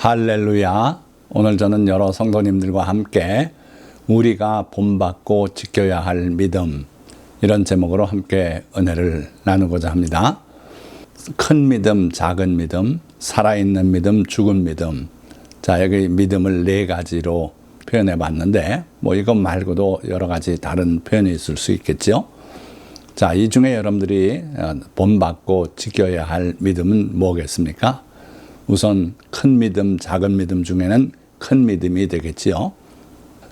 할렐루야. 오늘 저는 여러 성도님들과 함께 우리가 본받고 지켜야 할 믿음 이런 제목으로 함께 은혜를 나누고자 합니다. 큰 믿음, 작은 믿음, 살아있는 믿음, 죽은 믿음. 자, 여기 믿음을 네 가지로 표현해 봤는데, 뭐 이것 말고도 여러 가지 다른 표현이 있을 수 있겠죠. 자, 이 중에 여러분들이 어, 본받고 지켜야 할 믿음은 뭐겠습니까? 우선 큰 믿음, 작은 믿음 중에는 큰 믿음이 되겠지요.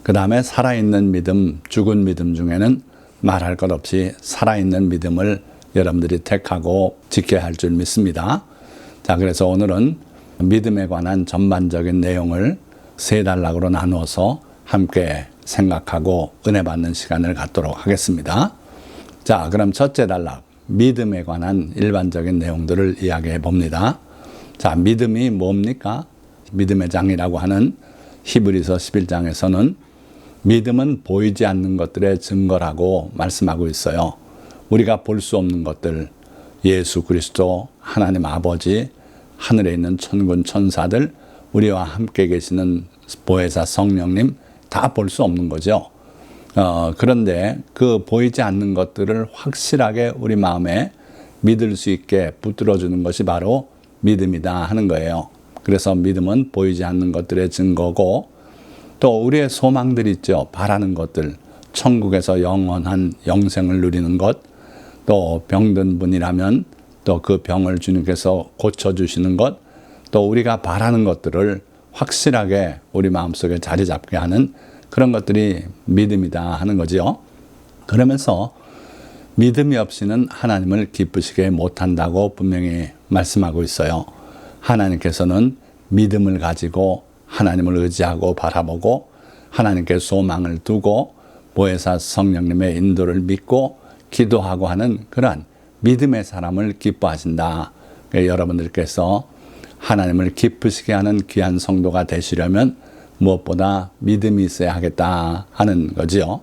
그 다음에 살아있는 믿음, 죽은 믿음 중에는 말할 것 없이 살아있는 믿음을 여러분들이 택하고 지켜야 할 줄 믿습니다. 자, 그래서 오늘은 믿음에 관한 전반적인 내용을 세 단락으로 나누어서 함께 생각하고 은혜 받는 시간을 갖도록 하겠습니다. 자, 그럼 첫째 단락, 믿음에 관한 일반적인 내용들을 이야기해 봅니다. 자, 믿음이 뭡니까? 믿음의 장이라고 하는 히브리서 11장에서는 믿음은 보이지 않는 것들의 증거라고 말씀하고 있어요. 우리가 볼 수 없는 것들, 예수 그리스도, 하나님 아버지, 하늘에 있는 천군 천사들, 우리와 함께 계시는 보혜사 성령님 다 볼 수 없는 거죠. 어, 그런데 그 보이지 않는 것들을 확실하게 우리 마음에 믿을 수 있게 붙들어 주는 것이 바로 믿음이다 하는 거예요. 그래서 믿음은 보이지 않는 것들의 증거고 또 우리의 소망들 있죠. 바라는 것들. 천국에서 영원한 영생을 누리는 것. 또 병든 분이라면 또 그 병을 주님께서 고쳐주시는 것. 또 우리가 바라는 것들을 확실하게 우리 마음속에 자리 잡게 하는 그런 것들이 믿음이다 하는 거죠. 그러면서 믿음이 없이는 하나님을 기쁘시게 못한다고 분명히 말씀하고 있어요. 하나님께서는 믿음을 가지고 하나님을 의지하고 바라보고 하나님께 소망을 두고 보혜사 성령님의 인도를 믿고 기도하고 하는 그러한 믿음의 사람을 기뻐하신다. 그러니까 여러분들께서 하나님을 기쁘시게 하는 귀한 성도가 되시려면 무엇보다 믿음이 있어야 하겠다 하는 거지요.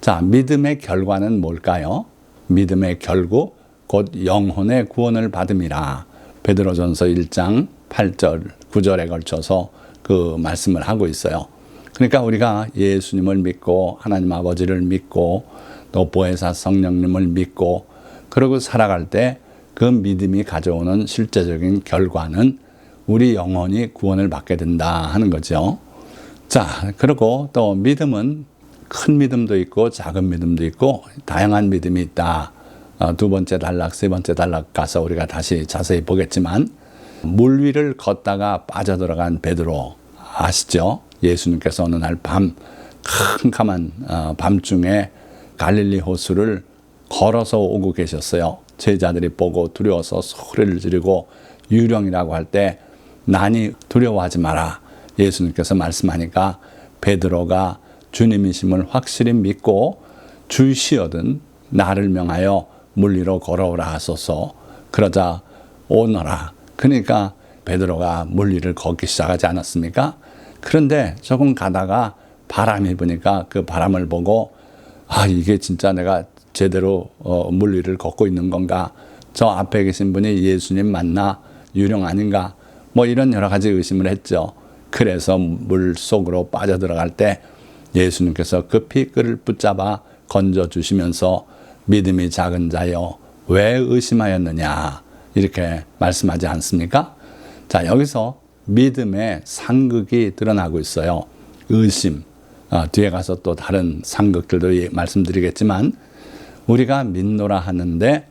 자, 믿음의 결과는 뭘까요? 믿음의 결국 곧 영혼의 구원을 받음이라. 베드로전서 1장 8절, 9절에 걸쳐서 그 말씀을 하고 있어요. 그러니까 우리가 예수님을 믿고 하나님 아버지를 믿고 또 보혜사 성령님을 믿고 그러고 살아갈 때 그 믿음이 가져오는 실제적인 결과는 우리 영혼이 구원을 받게 된다 하는 거죠. 자, 그리고 또 믿음은 큰 믿음도 있고 작은 믿음도 있고 다양한 믿음이 있다. 어, 두 번째 단락, 세 번째 단락 가서 우리가 다시 자세히 보겠지만 물 위를 걷다가 빠져들어간 베드로 아시죠? 예수님께서 어느 날 밤 캄캄한 어, 밤중에 갈릴리 호수를 걸어서 오고 계셨어요. 제자들이 보고 두려워서 소리를 지르고 유령이라고 할 때 난이 두려워하지 마라. 예수님께서 말씀하니까 베드로가 주님이심을 확실히 믿고 주시어든 나를 명하여 물리로 걸어오라 하소서. 그러자 오너라. 그러니까 베드로가 물리를 걷기 시작하지 않았습니까? 그런데 조금 가다가 바람이 부니까 그 바람을 보고 아 이게 진짜 내가 제대로 어, 물리를 걷고 있는 건가? 저 앞에 계신 분이 예수님 맞나? 유령 아닌가? 뭐 이런 여러 가지 의심을 했죠. 그래서 물 속으로 빠져 들어갈 때 예수님께서 급히 그를 붙잡아 건져 주시면서 믿음이 작은 자여 왜 의심하였느냐 이렇게 말씀하지 않습니까? 자 여기서 믿음의 상극이 드러나고 있어요. 의심 어, 뒤에 가서 또 다른 상극들도 말씀드리겠지만 우리가 믿노라 하는데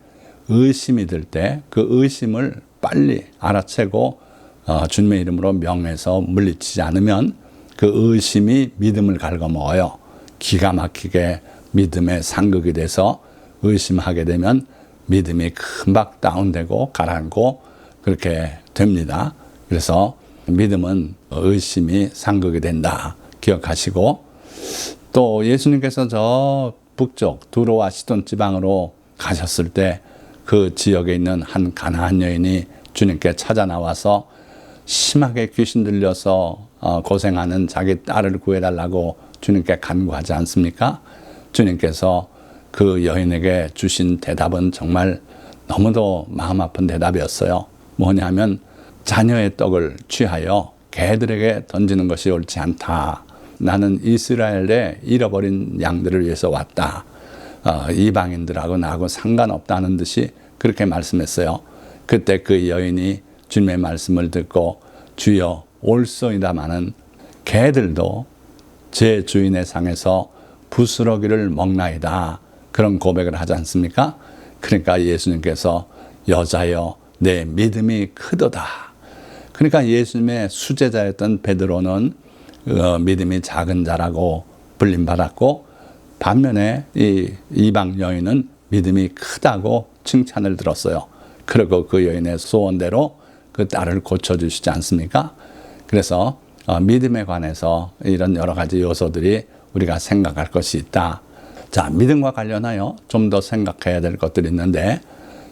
의심이 들 때 그 의심을 빨리 알아채고 어, 주님의 이름으로 명해서 물리치지 않으면 그 의심이 믿음을 갉아먹어요. 기가 막히게 믿음의 상극이 돼서 의심하게 되면 믿음이 금방 다운되고 가라앉고 그렇게 됩니다. 그래서 믿음은 의심이 상극이 된다. 기억하시고 또 예수님께서 저 북쪽 두로와 시돈 지방으로 가셨을 때 그 지역에 있는 한 가나안 여인이 주님께 찾아 나와서 심하게 귀신 들려서 어, 고생하는 자기 딸을 구해달라고 주님께 간구하지 않습니까? 주님께서 그 여인에게 주신 대답은 정말 너무도 마음 아픈 대답이었어요. 뭐냐면 자녀의 떡을 취하여 개들에게 던지는 것이 옳지 않다. 나는 이스라엘의 잃어버린 양들을 위해서 왔다. 어, 이방인들하고 나하고 상관없다는 듯이 그렇게 말씀했어요. 그때 그 여인이 주님의 말씀을 듣고 주여 올소이다마는 개들도 제 주인의 상에서 부스러기를 먹나이다. 그런 고백을 하지 않습니까? 그러니까 예수님께서 여자여 내 믿음이 크도다. 그러니까 예수님의 수제자였던 베드로는 어, 믿음이 작은 자라고 불림받았고 반면에 이 이방 여인은 믿음이 크다고 칭찬을 들었어요. 그리고 그 여인의 소원대로 그 딸을 고쳐주시지 않습니까? 그래서 어, 믿음에 관해서 이런 여러 가지 요소들이 우리가 생각할 것이 있다. 자, 믿음과 관련하여 좀 더 생각해야 될 것들이 있는데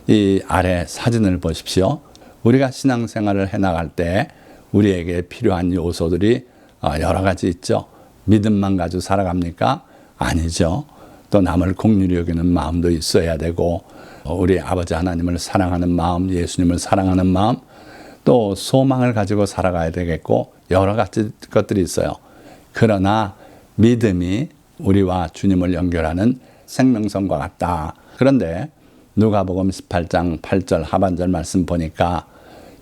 이 아래 사진을 보십시오. 우리가 신앙생활을 해나갈 때 우리에게 필요한 요소들이 어, 여러 가지 있죠. 믿음만 가지고 살아갑니까? 아니죠. 또 남을 공률히 여기는 마음도 있어야 되고 어, 우리 아버지 하나님을 사랑하는 마음, 예수님을 사랑하는 마음, 또 소망을 가지고 살아가야 되겠고 여러 가지 것들이 있어요. 그러나 믿음이 우리와 주님을 연결하는 생명선과 같다. 그런데 누가복음 18장 8절 하반절 말씀 보니까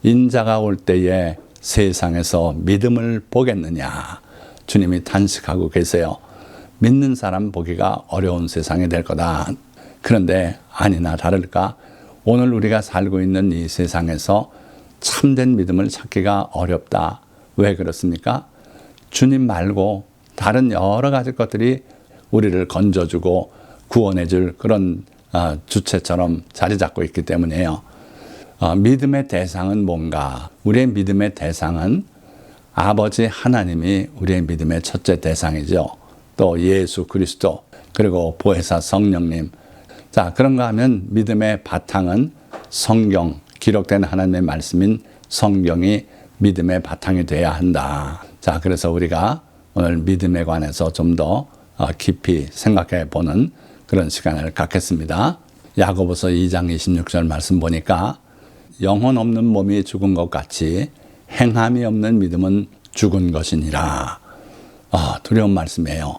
인자가 올 때에 세상에서 믿음을 보겠느냐. 주님이 탄식하고 계세요. 믿는 사람 보기가 어려운 세상이 될 거다. 그런데 아니나 다를까 오늘 우리가 살고 있는 이 세상에서 참된 믿음을 찾기가 어렵다. 왜 그렇습니까? 주님 말고 다른 여러 가지 것들이 우리를 건져주고 구원해줄 그런 어, 주체처럼 자리 잡고 있기 때문이에요. 어, 믿음의 대상은 뭔가? 우리의 믿음의 대상은 아버지 하나님이 우리의 믿음의 첫째 대상이죠. 또 예수 그리스도, 그리고 보혜사 성령님. 자, 그런가 하면 믿음의 바탕은 성경, 기록된 하나님의 말씀인 성경이 믿음의 바탕이 돼야 한다. 자, 그래서 우리가 오늘 믿음에 관해서 좀더 어, 깊이 생각해 보는 그런 시간을 갖겠습니다. 야고보서 2장 26절 말씀 보니까 영혼 없는 몸이 죽은 것 같이 행함이 없는 믿음은 죽은 것이니라. 아, 두려운 말씀이에요.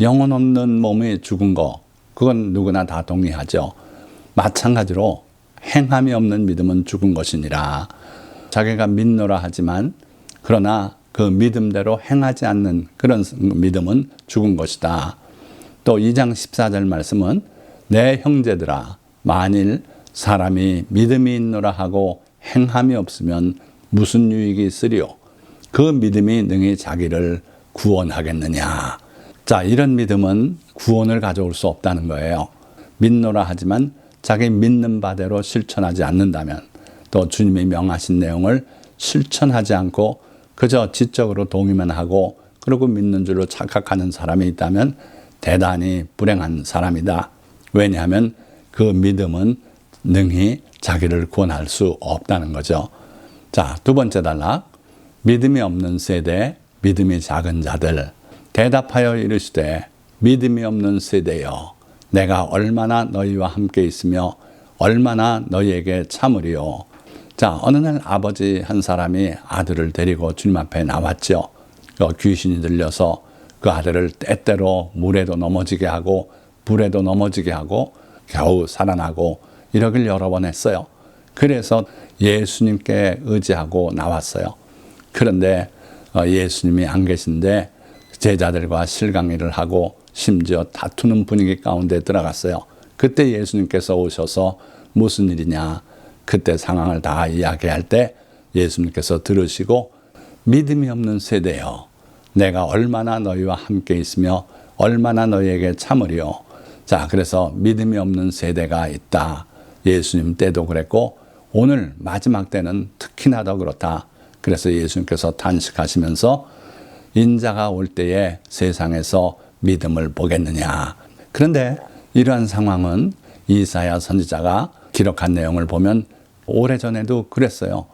영혼 없는 몸이 죽은 거, 그건 누구나 다 동의하죠. 마찬가지로 행함이 없는 믿음은 죽은 것이니라. 자기가 믿노라 하지만 그러나 그 믿음대로 행하지 않는 그런 믿음은 죽은 것이다. 또 2장 14절 말씀은 내 형제들아 만일 사람이 믿음이 있노라 하고 행함이 없으면 무슨 유익이 있으리요? 그 믿음이 능히 자기를 구원하겠느냐? 자, 이런 믿음은 구원을 가져올 수 없다는 거예요. 믿노라 하지만 자기 믿는 바대로 실천하지 않는다면 또 주님이 명하신 내용을 실천하지 않고 그저 지적으로 동의만 하고 그러고 믿는 줄로 착각하는 사람이 있다면 대단히 불행한 사람이다. 왜냐하면 그 믿음은 능히 자기를 구원할 수 없다는 거죠. 자, 두 번째 단락. 믿음이 없는 세대, 믿음이 작은 자들. 대답하여 이르시되, 믿음이 없는 세대여. 내가 얼마나 너희와 함께 있으며 얼마나 너희에게 참으리요. 자, 어느 날 아버지 한 사람이 아들을 데리고 주님 앞에 나왔죠. 그 귀신이 들려서 그 아들을 때때로 물에도 넘어지게 하고 불에도 넘어지게 하고 겨우 살아나고 이러길 여러 번 했어요. 그래서 예수님께 의지하고 나왔어요. 그런데 어, 예수님이 안 계신데 제자들과 실강의를 하고 심지어 다투는 분위기 가운데 들어갔어요. 그때 예수님께서 오셔서 무슨 일이냐. 그때 상황을 다 이야기할 때 예수님께서 들으시고 믿음이 없는 세대여. 내가 얼마나 너희와 함께 있으며 얼마나 너희에게 참으리요. 자, 그래서 믿음이 없는 세대가 있다. 예수님 때도 그랬고 오늘 마지막 때는 특히나 더 그렇다. 그래서 예수님께서 탄식하시면서 인자가 올 때에 세상에서 믿음을 보겠느냐. 그런데 이러한 상황은 이사야 선지자가 기록한 내용을 보면 오래전에도 그랬어요.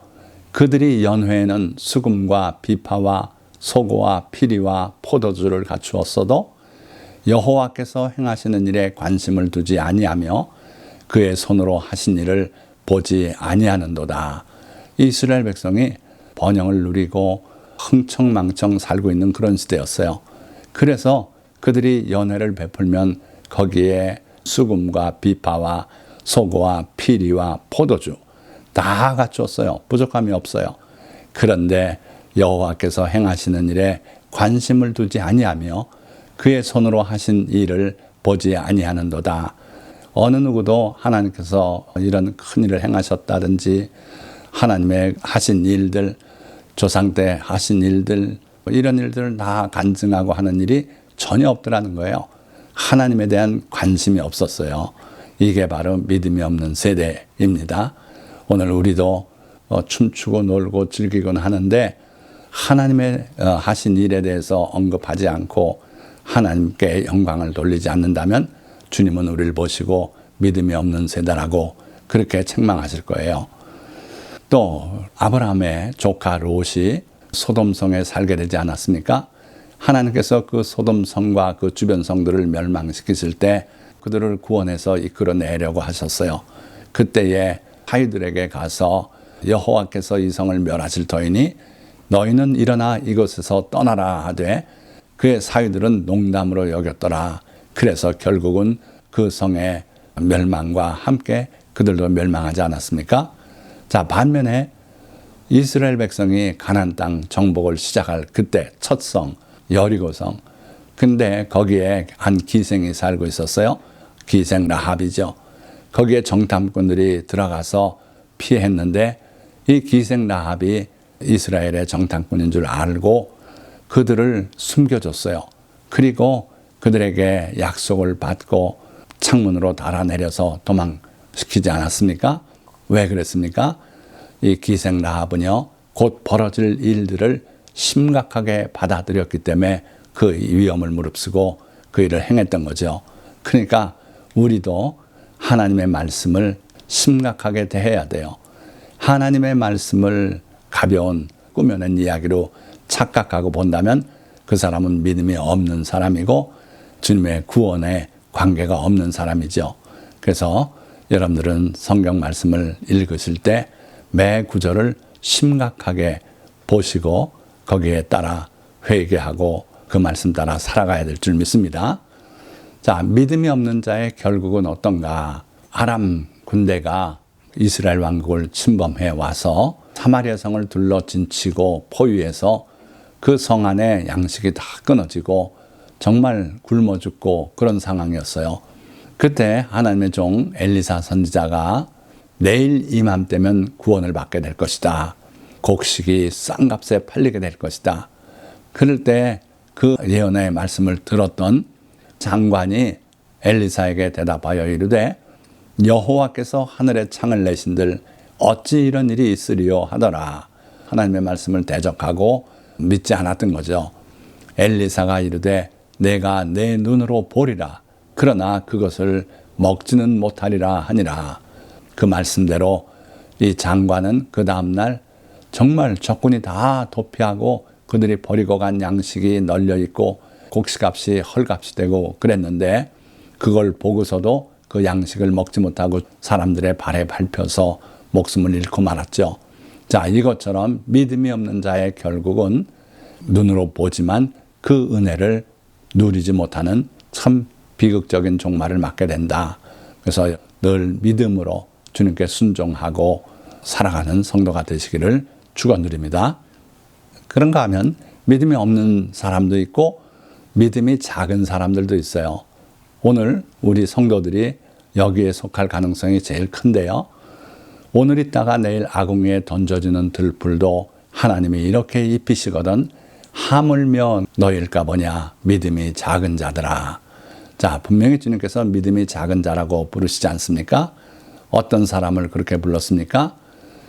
그들이 연회에는 수금과 비파와 소고와 피리와 포도주를 갖추었어도 여호와께서 행하시는 일에 관심을 두지 아니하며 그의 손으로 하신 일을 보지 아니하는도다. 이스라엘 백성이 번영을 누리고 흥청망청 살고 있는 그런 시대였어요. 그래서 그들이 연회를 베풀면 거기에 수금과 비파와 소고와 피리와 포도주 다 갖췄어요. 부족함이 없어요. 그런데 여호와께서 행하시는 일에 관심을 두지 아니하며 그의 손으로 하신 일을 보지 아니하는도다. 어느 누구도 하나님께서 이런 큰 일을 행하셨다든지 하나님의 하신 일들 조상 때 하신 일들 이런 일들을 다 간증하고 하는 일이 전혀 없더라는 거예요. 하나님에 대한 관심이 없었어요. 이게 바로 믿음이 없는 세대입니다. 오늘 우리도 어, 춤추고 놀고 즐기곤 하는데 하나님의 어, 하신 일에 대해서 언급하지 않고 하나님께 영광을 돌리지 않는다면 주님은 우리를 보시고 믿음이 없는 세대라고 그렇게 책망하실 거예요. 또 아브라함의 조카 롯이 소돔성에 살게 되지 않았습니까? 하나님께서 그 소돔 성과 그 주변 성들을 멸망시키실 때 그들을 구원해서 이끌어 내려고 하셨어요. 그때에 하이들에게 가서 여호와께서 이 성을 멸하실 터이니 너희는 일어나 이곳에서 떠나라 하되 그의 사위들은 농담으로 여겼더라. 그래서 결국은 그 성의 멸망과 함께 그들도 멸망하지 않았습니까? 자, 반면에 이스라엘 백성이 가난 땅 정복을 시작할 그때 첫 성, 여리고성. 근데 거기에 한 기생이 살고 있었어요. 기생 라합이죠. 거기에 정탐꾼들이 들어가서 피했는데 이 기생 라합이 이스라엘의 정탐꾼인 줄 알고 그들을 숨겨줬어요. 그리고 그들에게 약속을 받고 창문으로 달아내려서 도망시키지 않았습니까? 왜 그랬습니까? 이 기생 라합은요, 곧 벌어질 일들을 심각하게 받아들였기 때문에 그 위험을 무릅쓰고 그 일을 행했던 거죠. 그러니까 우리도 하나님의 말씀을 심각하게 대해야 돼요. 하나님의 말씀을 가벼운 꾸며낸 이야기로 착각하고 본다면 그 사람은 믿음이 없는 사람이고 주님의 구원에 관계가 없는 사람이죠. 그래서 여러분들은 성경 말씀을 읽으실 때 매 구절을 심각하게 보시고 거기에 따라 회개하고 그 말씀 따라 살아가야 될 줄 믿습니다. 자, 믿음이 없는 자의 결국은 어떤가? 아람 군대가 이스라엘 왕국을 침범해 와서 사마리아 성을 둘러 진치고 포위해서 그 성 안에 양식이 다 끊어지고 정말 굶어 죽고 그런 상황이었어요. 그때 하나님의 종 엘리사 선지자가 내일 이맘때면 구원을 받게 될 것이다. 곡식이 싼 값에 팔리게 될 것이다. 그럴 때 그 예언의 말씀을 들었던 장관이 엘리사에게 대답하여 이르되 여호와께서 하늘에 창을 내신들 어찌 이런 일이 있으리요 하더라. 하나님의 말씀을 대적하고 믿지 않았던 거죠. 엘리사가 이르되 내가 내 눈으로 보리라. 그러나 그것을 먹지는 못하리라 하니라. 그 말씀대로 이 장관은 그 다음날 정말 적군이 다 도피하고 그들이 버리고 간 양식이 널려 있고 곡식값이 헐값이 되고 그랬는데 그걸 보고서도 그 양식을 먹지 못하고 사람들의 발에 밟혀서 목숨을 잃고 말았죠. 자, 이것처럼 믿음이 없는 자의 결국은 눈으로 보지만 그 은혜를 누리지 못하는 참 비극적인 종말을 맞게 된다. 그래서 늘 믿음으로 주님께 순종하고 살아가는 성도가 되시기를 축원드립니다. 그런가 하면 믿음이 없는 사람도 있고 믿음이 작은 사람들도 있어요. 오늘 우리 성도들이 여기에 속할 가능성이 제일 큰데요. 오늘 있다가 내일 아궁이에 던져지는 들풀도 하나님이 이렇게 입히시거든 하물며 너일까 보냐 믿음이 작은 자들아. 자 분명히 주님께서 믿음이 작은 자라고 부르시지 않습니까? 어떤 사람을 그렇게 불렀습니까?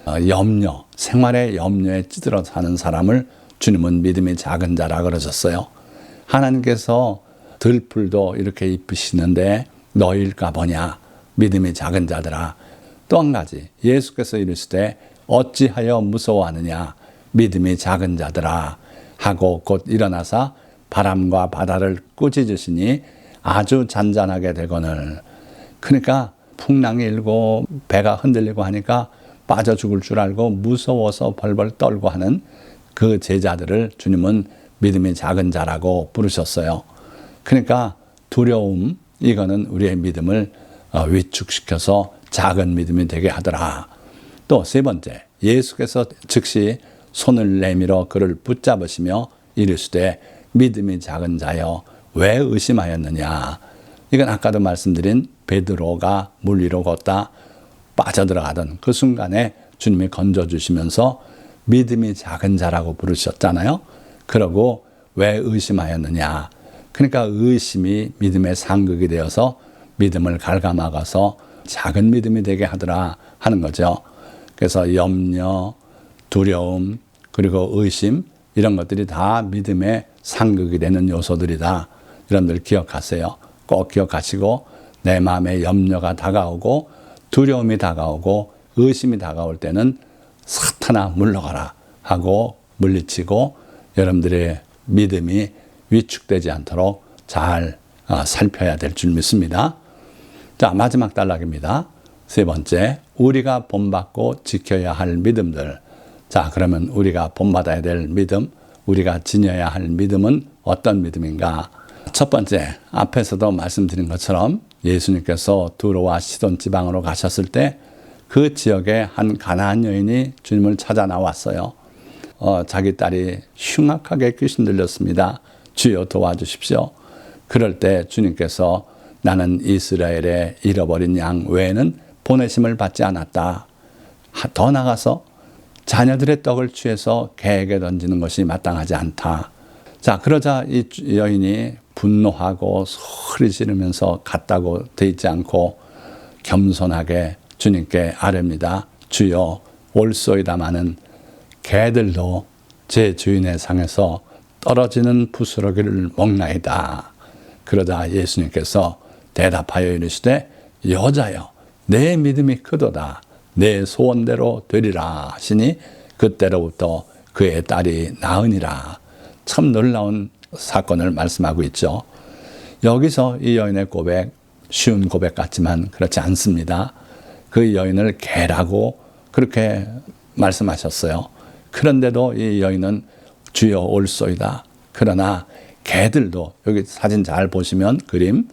어, 염려, 생활의 염려에 찌들어 사는 사람을 주님은 믿음이 작은 자라 그러셨어요. 하나님께서 들풀도 이렇게 입으시는데 너일까 보냐 믿음이 작은 자들아. 또 한 가지 예수께서 이르시되 어찌하여 무서워하느냐 믿음이 작은 자들아 하고 곧 일어나사 바람과 바다를 꾸짖으시니 아주 잔잔하게 되거늘 그러니까 풍랑이 일고 배가 흔들리고 하니까 빠져 죽을 줄 알고 무서워서 벌벌 떨고 하는 그 제자들을 주님은 믿음이 작은 자라고 부르셨어요. 그러니까 두려움, 이거는 우리의 믿음을 어, 위축시켜서 작은 믿음이 되게 하더라. 또 세 번째, 예수께서 즉시 손을 내밀어 그를 붙잡으시며 이르시되 믿음이 작은 자여 왜 의심하였느냐. 이건 아까도 말씀드린 베드로가 물 위로 걷다 빠져들어가던 그 순간에 주님이 건져주시면서 믿음이 작은 자라고 부르셨잖아요. 그러고 왜 의심하였느냐. 그러니까 의심이 믿음의 상극이 되어서 믿음을 갉아막아서 작은 믿음이 되게 하더라 하는 거죠. 그래서 염려, 두려움, 그리고 의심, 이런 것들이 다 믿음의 상극이 되는 요소들이다. 여러분들 기억하세요. 꼭 기억하시고 내 마음에 염려가 다가오고 두려움이 다가오고 의심이 다가올 때는 사탄아 물러가라 하고 물리치고 여러분들의 믿음이 위축되지 않도록 잘 어, 살펴야 될 줄 믿습니다. 자, 마지막 단락입니다. 세 번째, 우리가 본받고 지켜야 할 믿음들. 자, 그러면 우리가 본받아야 될 믿음, 우리가 지녀야 할 믿음은 어떤 믿음인가? 첫 번째, 앞에서도 말씀드린 것처럼 예수님께서 시돈 지방으로 가셨을 때 그 지역에 한 가나안 여인이 주님을 찾아 나왔어요. 어, 자기 딸이 흉악하게 귀신 들렸습니다. 주여 도와주십시오. 그럴 때 주님께서 나는 이스라엘의 잃어버린 양 외에는 보내심을 받지 않았다. 더 나가서 자녀들의 떡을 취해서 개에게 던지는 것이 마땅하지 않다. 자, 그러자 이 여인이 분노하고 소리 지르면서 갔다고 돼 있지 않고 겸손하게 주님께 아뢰입니다. 주여 올소이다마는 개들도 제 주인의 상에서 떨어지는 부스러기를 먹나이다. 그러자 예수님께서 대답하여 이르시되 여자여 내 믿음이 크도다 내 소원대로 되리라 하시니 그때로부터 그의 딸이 나으니라 참 놀라운 사건을 말씀하고 있죠. 여기서 이 여인의 고백 쉬운 고백 같지만 그렇지 않습니다. 그 여인을 개라고 그렇게 말씀하셨어요. 그런데도 이 여인은 주여 올소이다. 그러나 개들도 여기 사진 잘 보시면 그림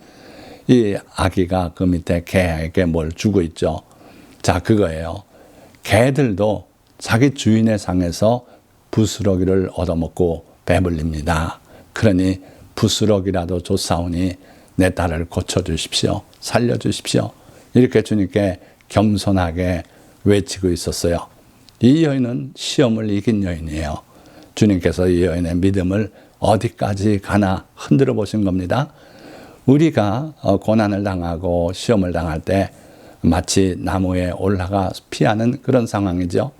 이 아기가 그 밑에 개에게 뭘 주고 있죠. 자 그거예요. 개들도 자기 주인의 상에서 부스러기를 얻어먹고 배불립니다. 그러니 부스러기라도 줬사오니 내 딸을 고쳐주십시오. 살려주십시오. 이렇게 주님께 겸손하게 외치고 있었어요. 이 여인은 시험을 이긴 여인이에요. 주님께서 이 여인의 믿음을 어디까지 가나 흔들어 보신 겁니다. 우리가 어, 고난을 당하고 시험을 당할 때 마치 나무에 올라가 피하는 그런 상황이죠.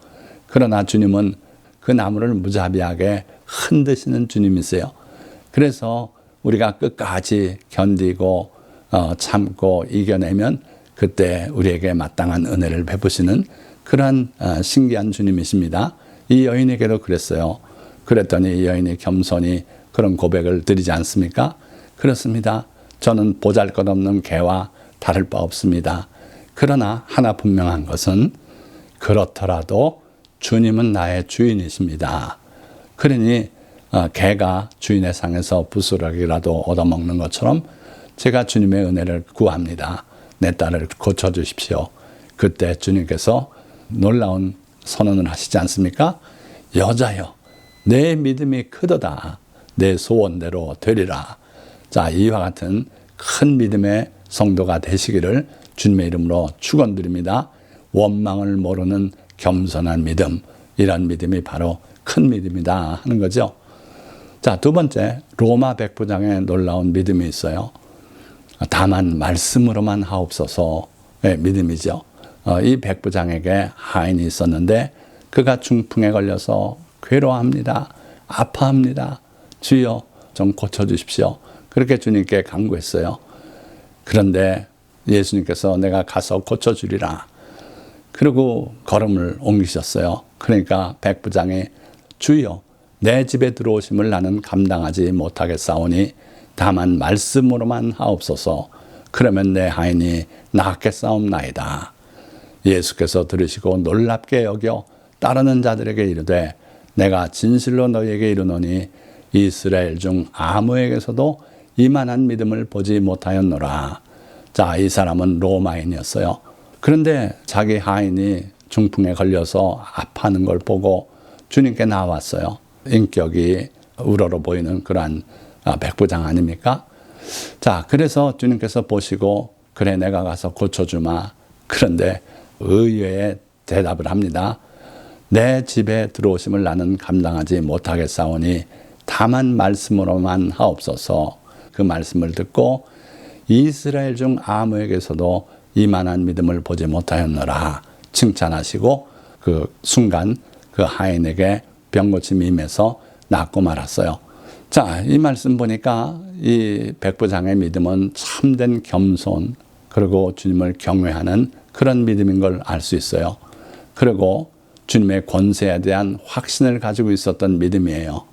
그러나 주님은 그 나무를 무자비하게 흔드시는 주님이세요. 그래서 우리가 끝까지 견디고 어, 참고 이겨내면 그때 우리에게 마땅한 은혜를 베푸시는 그러한 어, 신기한 주님이십니다. 이 여인에게도 그랬어요. 그랬더니 이 여인이 겸손히 그런 고백을 드리지 않습니까? 그렇습니다. 저는 보잘 것 없는 개와 다를 바 없습니다. 그러나 하나 분명한 것은 그렇더라도 주님은 나의 주인이십니다. 그러니 어, 개가 주인의 상에서 부스러기라도 얻어먹는 것처럼 제가 주님의 은혜를 구합니다. 내 딸을 고쳐주십시오. 그때 주님께서 놀라운 선언을 하시지 않습니까? 여자여, 내 믿음이 크도다. 내 소원대로 되리라. 자, 이와 같은 큰 믿음의 성도가 되시기를 주님의 이름으로 축원드립니다. 원망을 모르는 겸손한 믿음, 이런 믿음이 바로 큰 믿음이다 하는 거죠. 자, 두 번째, 로마 백부장의 놀라운 믿음이 있어요. 다만 말씀으로만 하옵소서의 믿음이죠. 어, 이 백부장에게 하인이 있었는데 그가 중풍에 걸려서 괴로워합니다. 아파합니다. 주여 좀 고쳐주십시오. 그렇게 주님께 간구했어요. 그런데 예수님께서 내가 가서 고쳐주리라. 그리고 걸음을 옮기셨어요. 그러니까 백부장이 주여 내 집에 들어오심을 나는 감당하지 못하겠사오니 다만 말씀으로만 하옵소서 그러면 내 하인이 낫겠사옵나이다. 예수께서 들으시고 놀랍게 여겨 따르는 자들에게 이르되 내가 진실로 너희에게 이르노니 이스라엘 중 아무에게서도 이만한 믿음을 보지 못하였노라. 자, 이 사람은 로마인이었어요. 그런데 자기 하인이 중풍에 걸려서 아파하는 걸 보고 주님께 나왔어요. 인격이 우러러 보이는 그러한 아, 백부장 아닙니까? 자, 그래서 주님께서 보시고 그래 내가 가서 고쳐주마. 그런데 의외의 대답을 합니다. 내 집에 들어오심을 나는 감당하지 못하겠사오니 다만 말씀으로만 하옵소서. 그 말씀을 듣고 이스라엘 중 아무에게서도 이만한 믿음을 보지 못하였노라 칭찬하시고 그 순간 그 하인에게 병고침이 임해서 낫고 말았어요. 자, 이 말씀 보니까 이 백부장의 믿음은 참된 겸손 그리고 주님을 경외하는 그런 믿음인 걸 알 수 있어요. 그리고 주님의 권세에 대한 확신을 가지고 있었던 믿음이에요.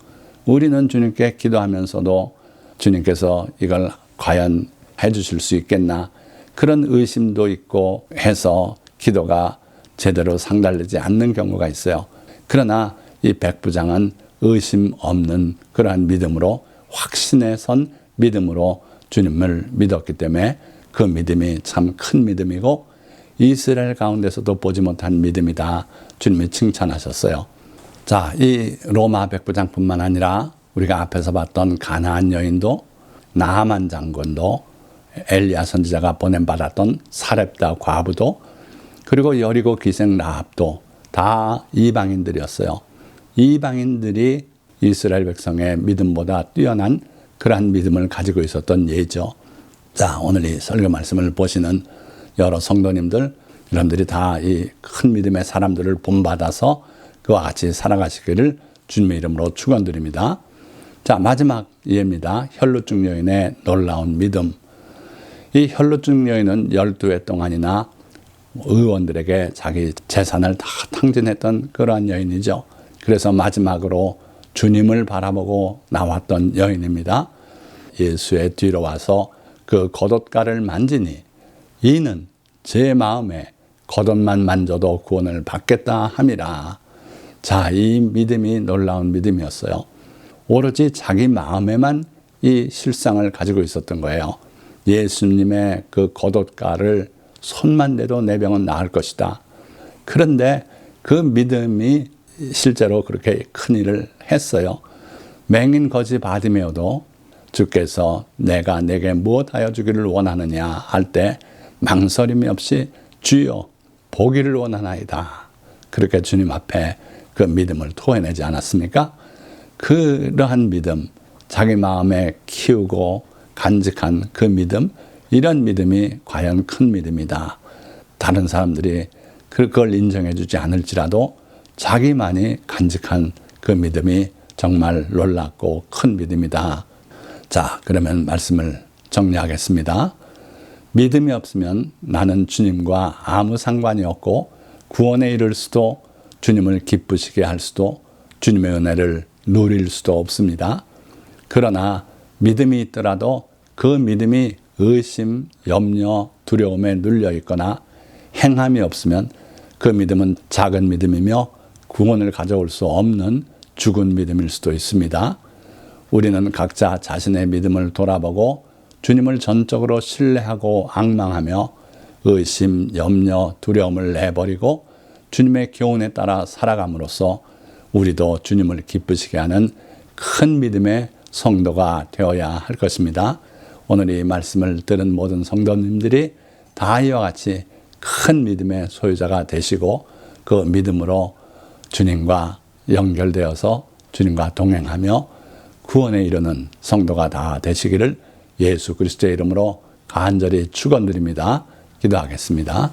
우리는 주님께 기도하면서도 주님께서 이걸 과연 해 주실 수 있겠나 그런 의심도 있고 해서 기도가 제대로 상달되지 않는 경우가 있어요. 그러나 이 백부장은 의심 없는 그러한 믿음으로 확신에 선 믿음으로 주님을 믿었기 때문에 그 믿음이 참 큰 믿음이고 이스라엘 가운데서도 보지 못한 믿음이다. 주님이 칭찬하셨어요. 자, 이 로마 백부장뿐만 아니라 우리가 앞에서 봤던 가나안 여인도 나하만 장군도 엘리야 선지자가 보냄 받았던 사렙다 과부도 그리고 여리고 기생 라합도 다 이방인들이었어요. 이방인들이 이스라엘 백성의 믿음보다 뛰어난 그러한 믿음을 가지고 있었던 예죠. 자, 오늘 이 설교 말씀을 보시는 여러 성도님들, 여러분들이 다 이 큰 믿음의 사람들을 본받아서 그와 같이 살아가시기를 주님의 이름으로 축원드립니다. 자, 마지막 예입니다. 혈루증 여인의 놀라운 믿음. 이 혈루증 여인은 12해 동안이나 의원들에게 자기 재산을 다 탕진했던 그러한 여인이죠. 그래서 마지막으로 주님을 바라보고 나왔던 여인입니다. 예수의 뒤로 와서 그 겉옷가를 만지니 이는 제 마음에 겉옷만 만져도 구원을 받겠다 함이라. 자, 이 믿음이 놀라운 믿음이었어요. 오로지 자기 마음에만 이 실상을 가지고 있었던 거예요. 예수님의 그 겉옷가를 손만 대도 내 병은 나을 것이다. 그런데 그 믿음이 실제로 그렇게 큰 일을 했어요. 맹인 거지 바디메오도 주께서 내가 내게 무엇하여 주기를 원하느냐 할 때 망설임이 없이 주여 보기를 원하나이다. 그렇게 주님 앞에 그 믿음을 토해내지 않았습니까? 그러한 믿음, 자기 마음에 키우고 간직한 그 믿음, 이런 믿음이 과연 큰 믿음이다. 다른 사람들이 그걸 인정해 주지 않을지라도 자기만이 간직한 그 믿음이 정말 놀랍고 큰 믿음이다. 자, 그러면 말씀을 정리하겠습니다. 믿음이 없으면 나는 주님과 아무 상관이 없고 구원에 이를 수도 주님을 기쁘시게 할 수도 주님의 은혜를 누릴 수도 없습니다. 그러나 믿음이 있더라도 그 믿음이 의심, 염려, 두려움에 눌려 있거나 행함이 없으면 그 믿음은 작은 믿음이며 구원을 가져올 수 없는 죽은 믿음일 수도 있습니다. 우리는 각자 자신의 믿음을 돌아보고 주님을 전적으로 신뢰하고 악망하며 의심, 염려, 두려움을 내버리고 주님의 교훈에 따라 살아감으로써 우리도 주님을 기쁘시게 하는 큰 믿음의 성도가 되어야 할 것입니다. 오늘 이 말씀을 들은 모든 성도님들이 다 이와 같이 큰 믿음의 소유자가 되시고 그 믿음으로 주님과 연결되어서 주님과 동행하며 구원에 이르는 성도가 다 되시기를 예수 그리스도의 이름으로 간절히 축원드립니다. 기도하겠습니다.